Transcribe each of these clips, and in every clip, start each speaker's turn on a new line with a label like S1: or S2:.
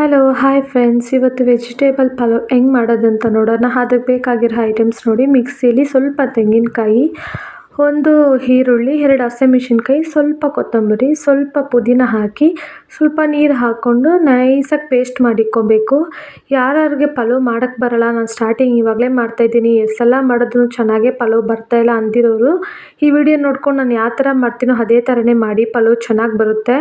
S1: Hello hi friends ಇವತ್ತು vegetable pulao ಹೆಂಗೆ ಮಾಡೋದಂತ ನೋಡೋಣ. ಅದಕ್ಕೆ ಬೇಕಾಗಿರೋ ಐಟಮ್ಸ್ ನೋಡಿ. ಮಿಕ್ಸಿಯಲ್ಲಿ ಸ್ವಲ್ಪ ತೆಂಗಿನಕಾಯಿ, ಒಂದು ಈರುಳ್ಳಿ, ಎರಡು ಹಸಿಮೆಣ್ಸಿನ್ಕಾಯಿ ಸ್ವಲ್ಪ ಕೊತ್ತಂಬರಿ, ಸ್ವಲ್ಪ ಪುದೀನ ಹಾಕಿ ಸ್ವಲ್ಪ ನೀರು ಹಾಕ್ಕೊಂಡು ನೈಸಾಗಿ ಪೇಸ್ಟ್ ಮಾಡಿಕ್ಕೊಬೇಕು ಯಾರ್ಯಾರಿಗೆ ಪಲಾವ್ ಮಾಡೋಕ್ಕೆ ಬರಲ್ಲ, ನಾನು ಸ್ಟಾರ್ಟಿಂಗ್ ಇವಾಗಲೇ ಮಾಡ್ತಾಯಿದ್ದೀನಿ ಎಷ್ಟು ಮಾಡೋದನ್ನು ಚೆನ್ನಾಗೇ ಪಲಾವ್ ಬರ್ತಾಯಿಲ್ಲ ಅಂದಿರೋರು, ಈ ವಿಡಿಯೋ ನೋಡ್ಕೊಂಡು ನಾನು ಯಾವ ಥರ ಮಾಡ್ತೀನೋ ಅದೇ ಥರನೇ ಮಾಡಿ. ಪಲಾವ್ ಚೆನ್ನಾಗಿ ಬರುತ್ತೆ.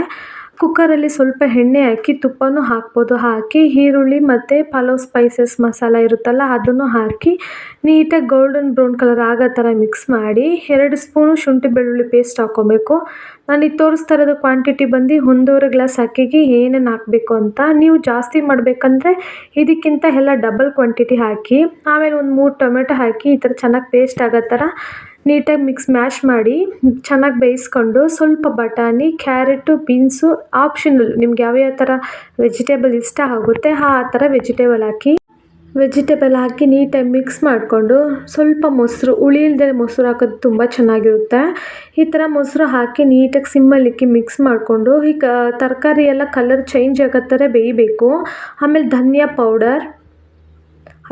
S1: ಕುಕ್ಕರಲ್ಲಿ ಸ್ವಲ್ಪ ಎಣ್ಣೆ ಹಾಕಿ ತುಪ್ಪನೂ ಹಾಕ್ಬೋದು. ಹಾಕಿ ಈರುಳ್ಳಿ ಮತ್ತು ಪಲಾವ್ ಸ್ಪೈಸಸ್ ಮಸಾಲ ಇರುತ್ತಲ್ಲ ಅದನ್ನು ಹಾಕಿ ನೀಟಾಗಿ ಗೋಲ್ಡನ್ ಬ್ರೌನ್ ಕಲರ್ ಆಗೋ ಥರ ಮಿಕ್ಸ್ ಮಾಡಿ ಎರಡು ಸ್ಪೂನು ಶುಂಠಿ ಬೆಳ್ಳುಳ್ಳಿ ಪೇಸ್ಟ್ ಹಾಕ್ಕೊಬೇಕು. ನಾನು ಈಗ ತೋರಿಸ್ತಾ ಇರೋದು ಕ್ವಾಂಟಿಟಿ ಬಂದು ಒಂದೂವರೆ ಗ್ಲಾಸ್ ಅಕ್ಕಿಗೆ ಏನೇನು ಹಾಕಬೇಕು ಅಂತ. ನೀವು ಜಾಸ್ತಿ ಮಾಡಬೇಕಂದ್ರೆ ಇದಕ್ಕಿಂತ ಎಲ್ಲ ಡಬಲ್ ಕ್ವಾಂಟಿಟಿ ಹಾಕಿ ಆಮೇಲೆ ಒಂದು ಮೂರು ಟೊಮೆಟೊ ಹಾಕಿ ಈ ಥರ ಚೆನ್ನಾಗಿ ಪೇಸ್ಟ್ ಆಗೋ ಥರ ನೀಟಾಗಿ ಮಿಕ್ಸ್, ಮ್ಯಾಶ್ ಮಾಡಿ ಚೆನ್ನಾಗಿ ಬೇಯಿಸ್ಕೊಂಡು ಸ್ವಲ್ಪ ಬಟಾಣಿ, ಕ್ಯಾರೆಟು, ಬೀನ್ಸು ಆಪ್ಷನಲ್ ನಿಮ್ಗೆ ಯಾವ್ಯಾವ ಥರ ವೆಜಿಟೇಬಲ್ ಇಷ್ಟ ಆಗುತ್ತೆ ಆ ಥರ ವೆಜಿಟೇಬಲ್ ಹಾಕಿ ವೆಜಿಟೇಬಲ್ ಹಾಕಿ ನೀಟಾಗಿ ಮಿಕ್ಸ್ ಮಾಡಿಕೊಂಡು ಸ್ವಲ್ಪ ಮೊಸರು ಹುಳಿ ಇಲ್ಲದೆ ಮೊಸರು ಹಾಕೋದು ತುಂಬ ಚೆನ್ನಾಗಿರುತ್ತೆ. ಈ ಥರ ಮೊಸರು ಹಾಕಿ ನೀಟಾಗಿ ಸಿಮ್ಮಲ್ಲಿಕ್ಕಿ ಮಿಕ್ಸ್ ಮಾಡಿಕೊಂಡು ಈಗ ತರಕಾರಿ ಎಲ್ಲ ಕಲರ್ ಚೇಂಜ್ ಆಗೋ ಥರ ಬೇಯಬೇಕು. ಆಮೇಲೆ ಧನಿಯಾ ಪೌಡರ್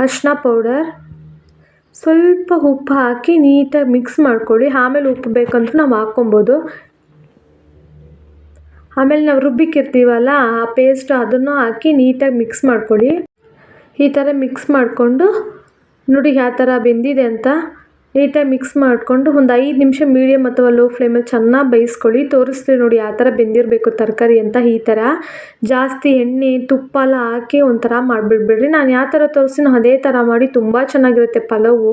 S1: ಅರಿಶಿನ ಪೌಡರ್ ಸ್ವಲ್ಪ ಉಪ್ಪು ಹಾಕಿ ನೀಟಾಗಿ ಮಿಕ್ಸ್ ಮಾಡ್ಕೊಳ್ಳಿ. ಆಮೇಲೆ ಉಪ್ಪು ಬೇಕಂದ್ರೂ ನಾವು ಹಾಕ್ಕೊಬೋದು. ಆಮೇಲೆ ನಾವು ರುಬ್ಬಿಕ್ಕಿರ್ತೀವಲ್ಲ, ಆ ಪೇಸ್ಟ್ ಅದನ್ನು ಹಾಕಿ ನೀಟಾಗಿ ಮಿಕ್ಸ್ ಮಾಡ್ಕೊಳ್ಳಿ. ಈ ಥರ ಮಿಕ್ಸ್ ಮಾಡಿಕೊಂಡು, ನೋಡಿ ಯಾವ ಥರ ಬೆಂದಿದೆ ಅಂತ. ನೀಟಾಗಿ ಮಿಕ್ಸ್ ಮಾಡಿಕೊಂಡು ಒಂದು ಐದು ನಿಮಿಷ ಮೀಡಿಯಮ್ ಅಥವಾ ಲೋ ಫ್ಲೇಮಲ್ಲಿ ಚೆನ್ನಾಗಿ ಬೇಯಿಸ್ಕೊಳ್ಳಿ. ತೋರಿಸ್ತೀವಿ ನೋಡಿ ಯಾವ ಥರ ಬೆಂದಿರಬೇಕು ತರಕಾರಿ ಅಂತ ಈ ಥರ. ಜಾಸ್ತಿ ಎಣ್ಣೆ, ತುಪ್ಪ ಎಲ್ಲ ಹಾಕಿ ಒಂಥರ ಮಾಡಿಬಿಡ್ಬೇಡ್ರಿ. ನಾನು ಯಾವ ಥರ ತೋರಿಸ್ತೀನೋ ಅದೇ ಥರ ಮಾಡಿ ತುಂಬ ಚೆನ್ನಾಗಿರುತ್ತೆ ಪಲಾವು.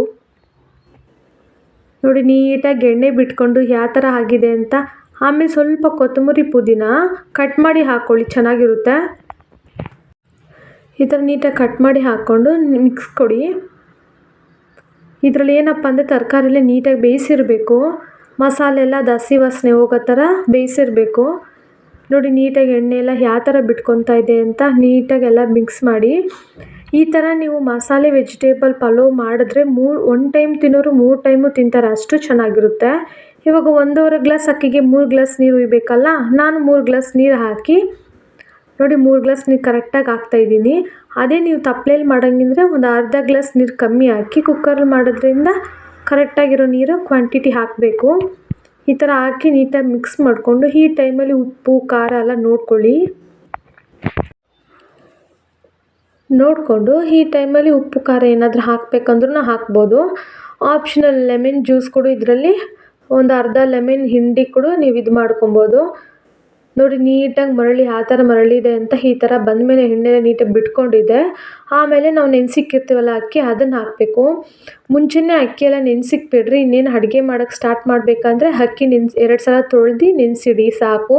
S1: ನೋಡಿ ನೀಟಾಗಿ ಎಣ್ಣೆ ಬಿಟ್ಕೊಂಡು ಯಾವ ಥರ ಆಗಿದೆ ಅಂತ. ಆಮೇಲೆ ಸ್ವಲ್ಪ ಕೊತ್ತಂಬರಿ ಪುದೀನ ಕಟ್ ಮಾಡಿ ಹಾಕ್ಕೊಳ್ಳಿ ಚೆನ್ನಾಗಿರುತ್ತೆ. ಈ ಥರ ನೀಟಾಗಿ ಕಟ್ ಮಾಡಿ ಹಾಕ್ಕೊಂಡು ಮಿಕ್ಸ್ ಕೊಡಿ. ಇದರಲ್ಲಿ ಏನಪ್ಪ ಅಂದರೆ ತರಕಾರಿ ನೀಟಾಗಿ ಬೇಯಿಸಿರಬೇಕು. ಮಸಾಲೆ ಎಲ್ಲ ದಸಿ ವಾಸನೆ ಹೋಗೋ ಥರ ಬೇಯಿಸಿರಬೇಕು. ನೋಡಿ, ನೀಟಾಗಿ ಎಣ್ಣೆ ಎಲ್ಲ ಯಾವ ಥರ ಬಿಟ್ಕೊತಾ ಇದೆ ಅಂತ ನೀಟಾಗಿ ಎಲ್ಲ ಮಿಕ್ಸ್ ಮಾಡಿ. ಈ ಥರ ನೀವು ಮಸಾಲೆ, ವೆಜಿಟೇಬಲ್, ಪಲಾವ್ ಮಾಡಿದ್ರೆ ಮೂರು ಒನ್ ಟೈಮ್ ತಿನ್ನೋರು ಮೂರು ಟೈಮು ತಿಂತಾರೆ. ಅಷ್ಟು ಚೆನ್ನಾಗಿರುತ್ತೆ. ಇವಾಗ ಒಂದೂವರೆ ಗ್ಲಾಸ್ ಅಕ್ಕಿಗೆ ಮೂರು ಗ್ಲಾಸ್ ನೀರು ಉಯ್ಬೇಕಲ್ಲ? ನಾನು ಮೂರು ಗ್ಲಾಸ್ ನೀರು ಹಾಕಿ ನೋಡಿ, ಮೂರು ಗ್ಲಾಸ್ ನೀರು ಕರೆಕ್ಟಾಗಿ ಹಾಕ್ತಾಯಿದ್ದೀನಿ ಅದೇ ನೀವು ತಪ್ಲೆಯಲ್ಲಿ ಮಾಡೋಂಗಿದ್ರೆ ಒಂದು ಅರ್ಧ ಗ್ಲಾಸ್ ನೀರು ಕಮ್ಮಿ ಹಾಕಿ ಕುಕ್ಕರಲ್ಲಿ ಮಾಡೋದ್ರಿಂದ ಕರೆಕ್ಟಾಗಿರೋ ನೀರು ಕ್ವಾಂಟಿಟಿ ಹಾಕಬೇಕು. ಈ ಥರ ಹಾಕಿ ನೀಟಾಗಿ ಮಿಕ್ಸ್ ಮಾಡಿಕೊಂಡು ಈ ಟೈಮಲ್ಲಿ ಉಪ್ಪು, ಖಾರ ಎಲ್ಲ ನೋಡ್ಕೊಳ್ಳಿ. ನೋಡಿಕೊಂಡು ಈ ಟೈಮಲ್ಲಿ ಉಪ್ಪು, ಖಾರ ಏನಾದರೂ ಹಾಕಬೇಕಂದ್ರೂ ಹಾಕ್ಬೋದು. ಆಪ್ಷನಲ್ ಲೆಮನ್ ಜ್ಯೂಸ್ ಕೂಡ ಇದರಲ್ಲಿ. ಒಂದು ಅರ್ಧ ಲೆಮನ್ ಹಿಂಡಿ ಕೂಡ, ನೀವು ಇದು ಮಾಡ್ಕೊಬೋದು. ನೋಡಿ, ನೀಟಾಗಿ ಮರಳಿ ಯಾವ ಥರ ಮರಳಿದೆ ಅಂತ ಈ ಥರ ಬಂದಮೇಲೆ ಎಣ್ಣೆನ ನೀಟಾಗಿ ಬಿಟ್ಕೊಂಡಿದೆ. ಆಮೇಲೆ ನಾವು ನೆನೆಸಿಕ್ಕಿರ್ತೀವಲ್ಲ ಅಕ್ಕಿ, ಅದನ್ನು ಹಾಕಬೇಕು. ಮುಂಚೆನೇ ಅಕ್ಕಿಯೆಲ್ಲ ನೆನೆಸಿಕ್ಬಿಡ್ರಿ, ಇನ್ನೇನು ಅಡುಗೆ ಮಾಡೋಕ್ಕೆ ಸ್ಟಾರ್ಟ್ ಮಾಡಬೇಕಂದ್ರೆ ಅಕ್ಕಿ ನೆನ್ಸಿ, ಎರಡು ಸಲ ತೊಳ್ದು ನೆನೆಸಿಡಿ, ಸಾಕು.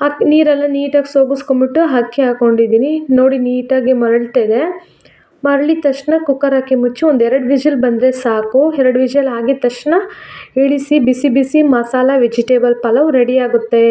S1: ಅಕ್ಕಿ ನೀರೆಲ್ಲ ನೀಟಾಗಿ ಸೋಗಿಸ್ಕೊಂಬಿಟ್ಟು ಅಕ್ಕಿ ಹಾಕ್ಕೊಂಡಿದ್ದೀನಿ ನೋಡಿ, ನೀಟಾಗಿ ಮರಳ್ತಿದೆ. ಮರಳಿದ ತಕ್ಷಣ ಕುಕ್ಕರ್ ಹಾಕಿ ಮುಚ್ಚಿ ಒಂದು ಎರಡು ವಿಷಲ್ ಬಂದರೆ ಸಾಕು. ಎರಡು ವಿಷಲ್ ಆಗಿದ ತಕ್ಷಣ ಇಳಿಸಿ, ಬಿಸಿ ಬಿಸಿ ಮಸಾಲ ವೆಜಿಟೇಬಲ್ ಪಲಾವ್ ರೆಡಿ ಆಗುತ್ತೆ.